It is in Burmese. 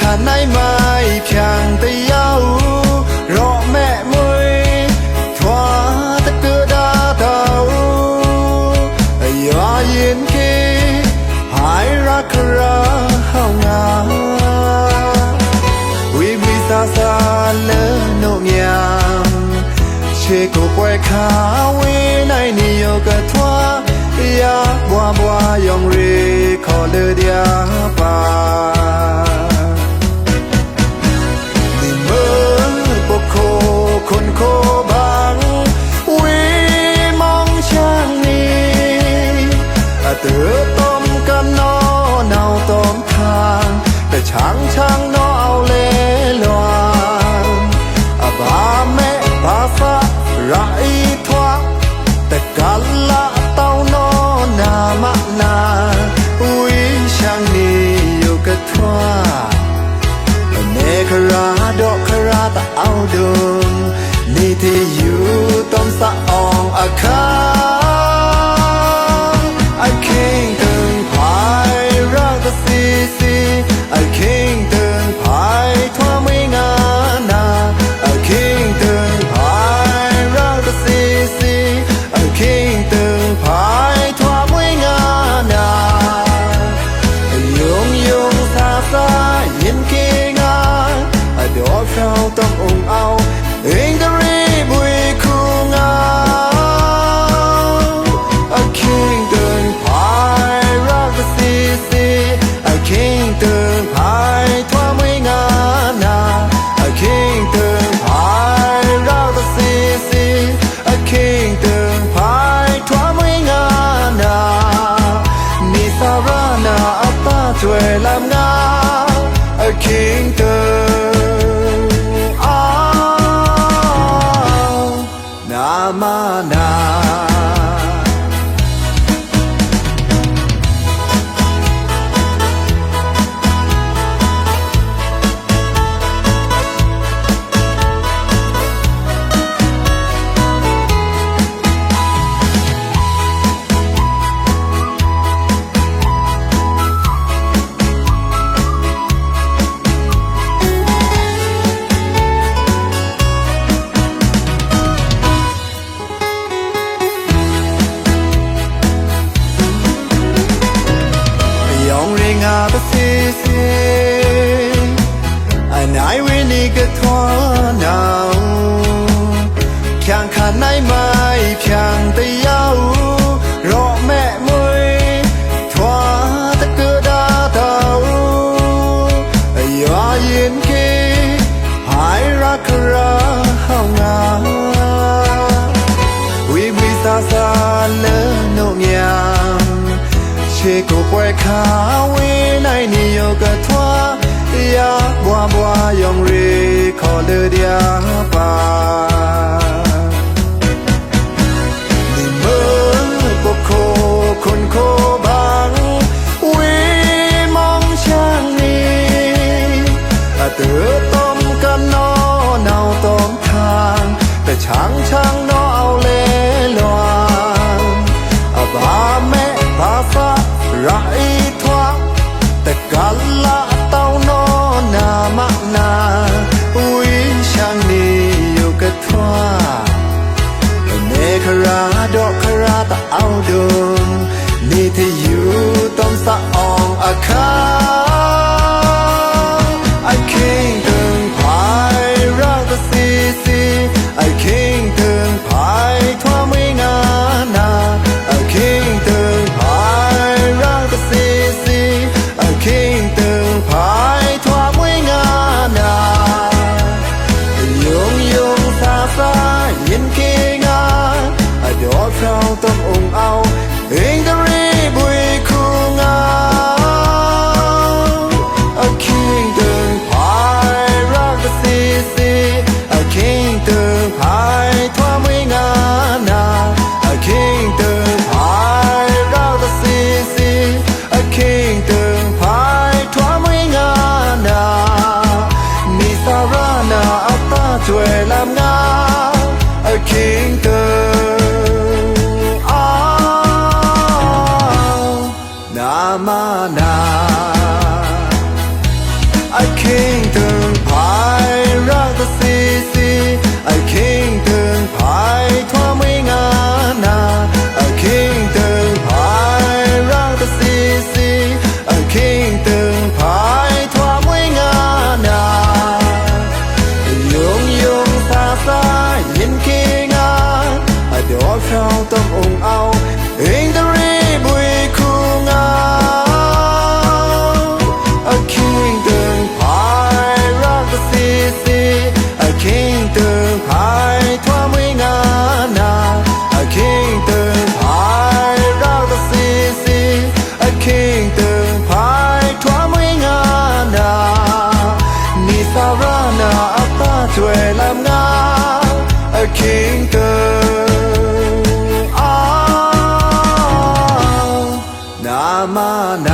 ขาနိုင်မိုင်ဖြန်တယောက်ရော့မဲ့မွေထွာတကဒါတော့အရာရင်ကေဟိုင်ရာခရာဟောင်းငါဝီမီစာစာလဲနို့မြန်ချေကိုပွဲခါဝေးနိုင်နေရောကထွာရာဘွားဘွားယောင်ရေခေါ်လေဒီယာပ the တွေငါပစေစေအနိုင်ဝင်းနေကထောနာဖြန့်ခနိုင်မိုင်ဖြန့်တယောက် 去过白卡，未来你有个他，呀，我我用力靠了点吧。 ရာအေးထွားတကလာတောင်းနောနာမနာဝီရှန်နေယုကထွားအနေခရာတော့ခရာတအောင်ဒုံနေတယူတုံးစအောင်အခါ yên khi nga a do sao tâm ung ao in Ramana.